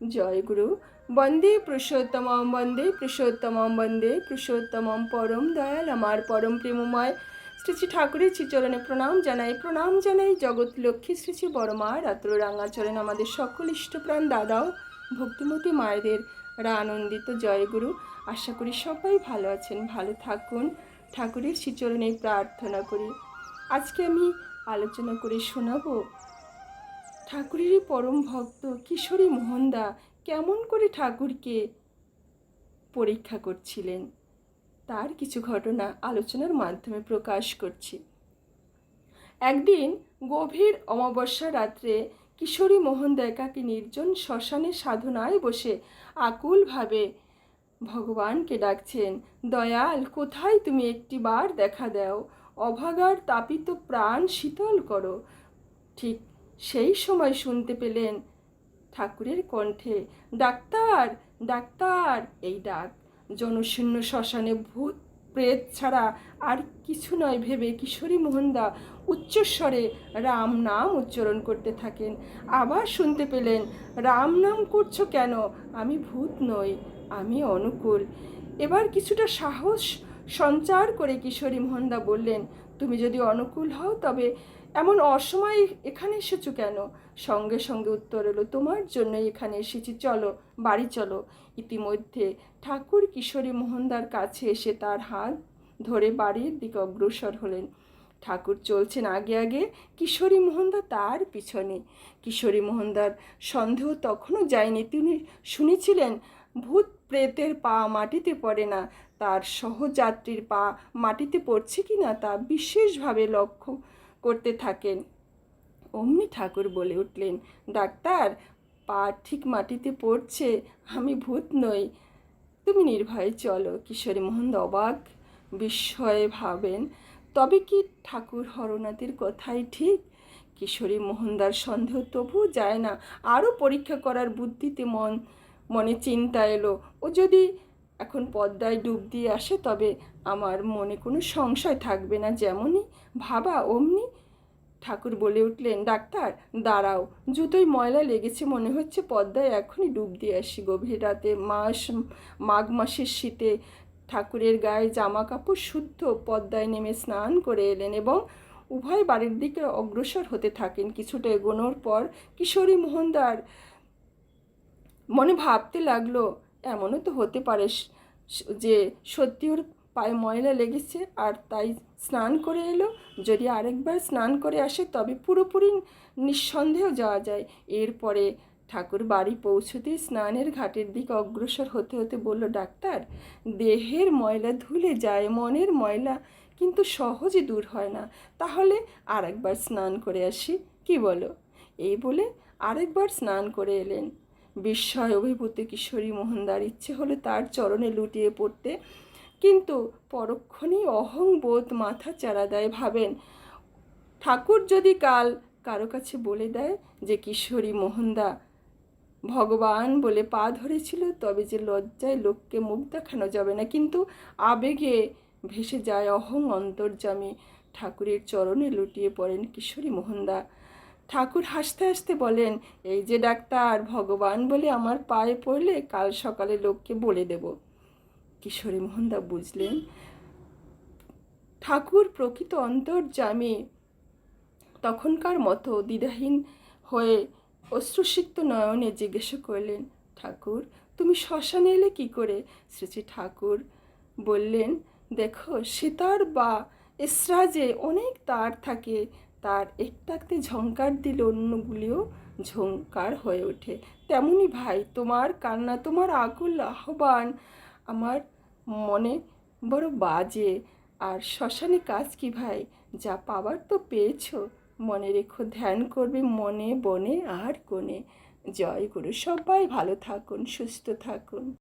জয় গুরু। বন্দে পুরুষোত্তমম বন্দে পুরুষোত্তমম বন্দে পুরুষোত্তমম। পরম দয়াল আমার পরম প্রেমময়। শ্রী শ্রী ঠাকুরের শ্রীচরণে প্রণাম জানাই প্রণাম জানাই জগৎ লক্ষ্মী শ্রী শ্রী বড়মা, রাত্র রাঙাচরণ আমাদের সকল ইষ্টপ্রাণ দাদাও, ভক্তিমতী মায়েদের রা আনন্দিত জয়গুরু আশা করি সবাই ভালো আছেন, ভালো থাকুন। ঠাকুরের শ্রীচরণে প্রার্থনা করি। আজকে আমি আলোচনা করে শোনাবো ঠাকুরেরই পরম ভক্ত কিশোরী মোহনদা কেমন করে ঠাকুরকে পরীক্ষা করছিলেন? তার কিছু ঘটনা আলোচনার মাধ্যমে প্রকাশ করছি। একদিন গভীর অমাবস্যা রাত্রে কিশোরী মোহনদা একাকী নির্জন শ্মশানে সাধনায় বসে আকুলভাবে ভগবানকে ডাকছেন, দয়াল, কোথায় তুমি একটি বার দেখা দাও? অভাগার তাপিত প্রাণ শীতল করো। ঠিক সেই সময় শুনতে পেলেন ঠাকুরের কণ্ঠে, ডাক্তার ডাক্তার! এই ডাক। জনশূন্য শ্মশানে ভূত প্রেত ছাড়া আর কিছু নয় ভেবে কিশোরী মোহনদা উচ্চস্বরে রাম নাম উচ্চারণ করতে থাকেন। আবার শুনতে পেলেন, রাম নাম করছ কেন? আমি ভূত নই, আমি অনুকূল। এবার কিছুটা সাহস সঞ্চার করে কিশোরী মোহনদা বললেন, তুমি যদি অনুকূল হও তবে এমন অসময়ে এখানে এসেছ কেন? সঙ্গে সঙ্গে উত্তর এলো, তোমার জন্য এখানে এসেছি, চলো, বাড়ি চলো। ইতিমধ্যে ঠাকুর কিশোরী মোহনদার কাছে এসে তার হাত ধরে বাড়ির দিকে অগ্রসর হলেন। ঠাকুর চলছেন আগে আগে, কিশোরী মোহনদা তার পিছনে। কিশোরী মোহনদার সন্দেহ তখনও যায়নি, তিনি শুনেছিলেন, ভূত প্রেতের পা মাটিতে পড়ে না, তার সহযাত্রীর পা মাটিতে পড়ছে কি না তা বিশেষভাবে লক্ষ্য করতে থাকেন। অমনি ঠাকুর বলে উঠলেন, ডাক্তার, পা ঠিক মাটিতে পড়ছে, আমি ভূত নই। তুমি নির্ভয়ে চলো। কিশোরী মোহন অবাক বিস্ময়ে ভাবেন, তবে কি ঠাকুর হরনাথের কথাই ঠিক? কিশোরী মোহনদার সন্দেহ তবুও যায় না। আরও পরীক্ষা করার বুদ্ধিতে মন, মনে চিন্তা এলো। ও যদি এখন পদ্মায় ডুব দিয়ে আসে, তবে আমার মনে কোনো সংশয় থাকবে না। যেমনই ভাবা, অমনি ঠাকুর বলে উঠলেন, ডাক্তার, দাঁড়াও। জুতোয় ময়লা লেগেছে মনে হচ্ছে, পদ্মায় এখনই ডুব দিয়ে আসি। গভীর রাতে মাস, মাঘ মাসের শীতে ঠাকুরের গায়ে জামা কাপড় শুদ্ধ পদ্মায় নেমে স্নান করে এলেন এবং উভয় বাড়ির দিকে অগ্রসর হতে থাকেন। কিছুটা এগোনোর পর কিশোরী মোহনদার মনে ভাবতে লাগল এমনও তো হতে পারে যে সত্যি ওর পায়ে ময়লা লেগেছে আর তাই স্নান করে এলো। যদি আরেকবার স্নান করে আসে তবে পুরোপুরি নিঃসন্দেহ যাওয়া যায়। এরপরে ঠাকুর বাড়ি পৌঁছতেই স্নানের ঘাটের দিকে অগ্রসর হতে হতে বলল, ডাক্তার, দেহের ময়লা ধুলে যায়, মনের ময়লা কিন্তু সহজে দূর হয় না। তাহলে আরেকবার স্নান করে আসি। কি বলো? এই বলে আরেকবার স্নান করে এলেন। বিস্ময় অভিভূত কিশোরী মোহনদার ইচ্ছে হলো তার চরণে লুটিয়ে পড়তে। কিন্তু পরক্ষণেই অহংবোধ মাথা চারা দেয় ভাবেন, ঠাকুর যদি কাল কারও কাছে বলে দেয় যে কিশোরী মোহনদা ভগবান বলে পা ধরেছিল, তবে যে লজ্জায় লোককে মুখ দেখানো যাবে না। কিন্তু আবেগে ভেসে যায় অহং অন্তর্জামী ঠাকুরের চরণে লুটিয়ে পড়েন কিশোরী মোহনদা। ঠাকুর হাসতে হাসতে বলেন, এই যে ডাক্তার, ভগবান বলে আমার পায়ে পড়লে কাল সকালে লোককে বলে দেব। কিশোরী মোহনদা বুঝলেন, ঠাকুর প্রকৃত অন্তর্জামী তখনকার মতো দ্বিধাহীন হয়ে অশ্রুসিক্ত নয়নে জিজ্ঞেস করলেন, ঠাকুর, তুমি শ্মশানে এলে কী করে? শ্রী শ্রী ঠাকুর বললেন, দেখো, সেতার বা এসরাজে অনেক তার থাকে তার একটাতে ঝঙ্কার দিলে অন্যগুলিও ঝঙ্কার হয়ে ওঠে। তেমনি ভাই, তোমার কান্না, তোমার আকুল আহ্বান আমার মনে বড় বাজে। আর শ্মশানে কাজ কি ভাই? যা পাবার তো পেয়েছ। মনে রেখো, ধ্যান করবে মনে বনে আর কোণে। জয় গুরু, সবাই ভালো থাকুন, সুস্থ থাকুন।